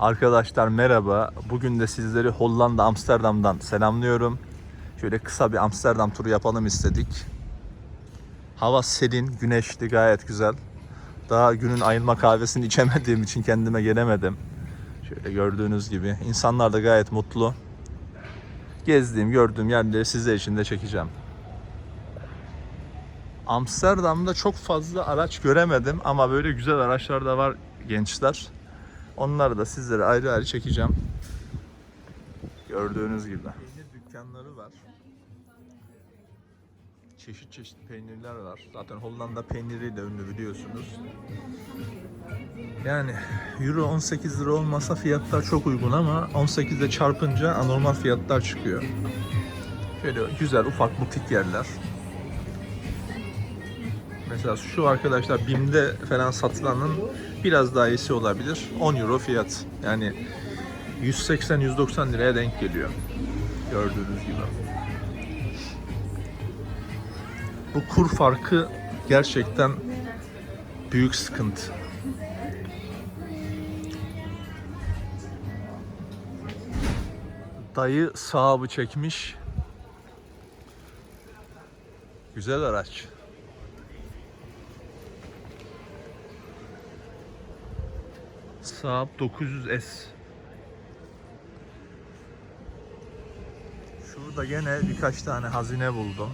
Arkadaşlar merhaba. Bugün de sizleri Hollanda Amsterdam'dan selamlıyorum. Şöyle kısa bir Amsterdam turu yapalım istedik. Hava serin, güneşli, gayet güzel. Daha günün ayılma kahvesini içemediğim için kendime gelemedim. Şöyle gördüğünüz gibi insanlar da gayet mutlu. Gezdiğim, gördüğüm yerleri sizler için de çekeceğim. Amsterdam'da çok fazla araç göremedim ama böyle güzel araçlar da var gençler. Onları da sizlere ayrı ayrı çekeceğim. Gördüğünüz gibi. Peynir dükkanları var. Çeşit çeşit peynirler var. Zaten Hollanda peyniriyle ünlü biliyorsunuz. Yani Euro 18 lira olmasa fiyatlar çok uygun ama 18 ile çarpınca anormal fiyatlar çıkıyor. Şöyle güzel ufak butik yerler. Mesela şu arkadaşlar BİM'de falan satılanın biraz daha iyisi olabilir. 10 euro fiyat. Yani 180-190 liraya denk geliyor. Gördüğünüz gibi. Bu kur farkı gerçekten büyük sıkıntı. Dayı sahibi çekmiş. Güzel araç. Saab 900S. Şurada gene birkaç tane hazine buldum.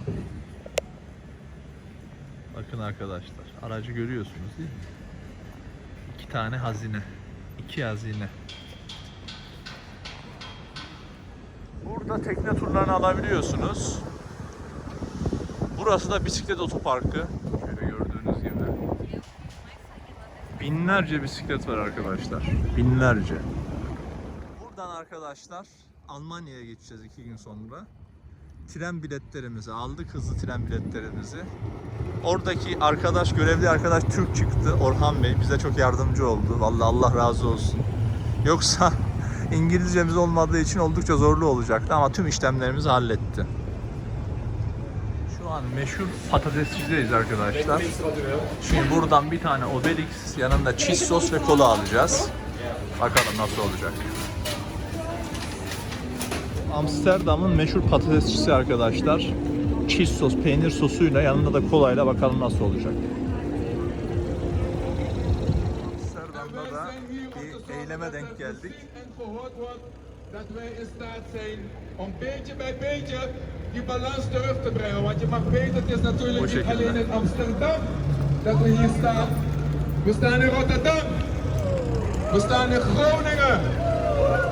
Bakın arkadaşlar, aracı görüyorsunuz değil mi? İki tane hazine. İki hazine. Burada tekne turlarını alabiliyorsunuz. Burası da bisiklet otoparkı. Şöyle gördüğünüz gibi. Binlerce bisiklet var arkadaşlar. Binlerce. Buradan arkadaşlar Almanya'ya geçeceğiz iki gün sonra. Tren biletlerimizi aldık, hızlı tren biletlerimizi. Oradaki arkadaş, görevli arkadaş Türk çıktı. Orhan Bey bize çok yardımcı oldu. Vallahi Allah razı olsun. Yoksa İngilizcemiz olmadığı için oldukça zorlu olacaktı ama tüm işlemlerimizi halletti. Şu an meşhur patatesçideyiz arkadaşlar. Şimdi buradan bir tane Obelix, yanında cheese sos ve kola alacağız. Bakalım nasıl olacak. Amsterdam'ın meşhur patatesçisi arkadaşlar. Cheese sos, peynir sosuyla yanında da kolayla bakalım nasıl olacak. Amsterdam'da da bir eyleme denk geldik. Dat wij in staat zijn om beetje bij beetje die balans terug te brengen. Want je mag weten, het is natuurlijk niet alleen in Amsterdam dat we hier staan. We staan in Rotterdam. We staan in Groningen.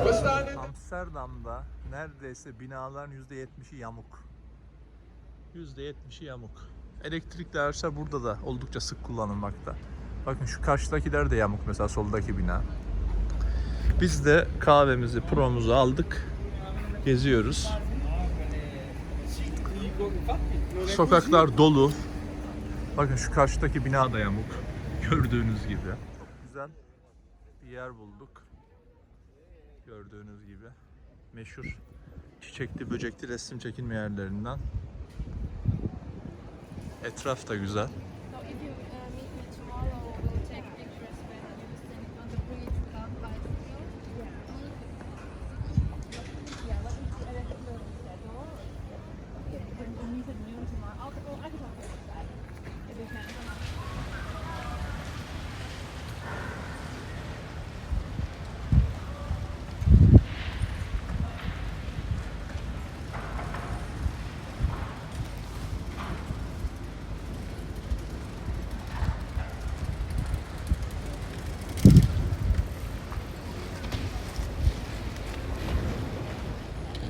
We staan in... Amsterdam'da neredeyse binaların %70'i yamuk. %70'i yamuk. Elektrikli araçlar burada da oldukça sık kullanılmakta. Bakın şu karşıdakiler de yamuk mesela soldaki bina. Biz de kahvemizi, promuzu aldık. Geziyoruz. Sokaklar dolu. Bakın şu karşıdaki bina da yamuk. Gördüğünüz gibi. Çok güzel bir yer bulduk. Gördüğünüz gibi. Meşhur çiçekli böcekli resim çekilme yerlerinden. Etraf da güzel.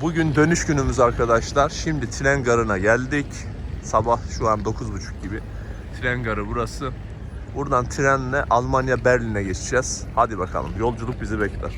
Bugün dönüş günümüz arkadaşlar. Şimdi tren garına geldik. Sabah şu an 9.30 gibi. Tren garı burası. Buradan trenle Almanya Berlin'e geçeceğiz. Hadi bakalım yolculuk bizi bekler.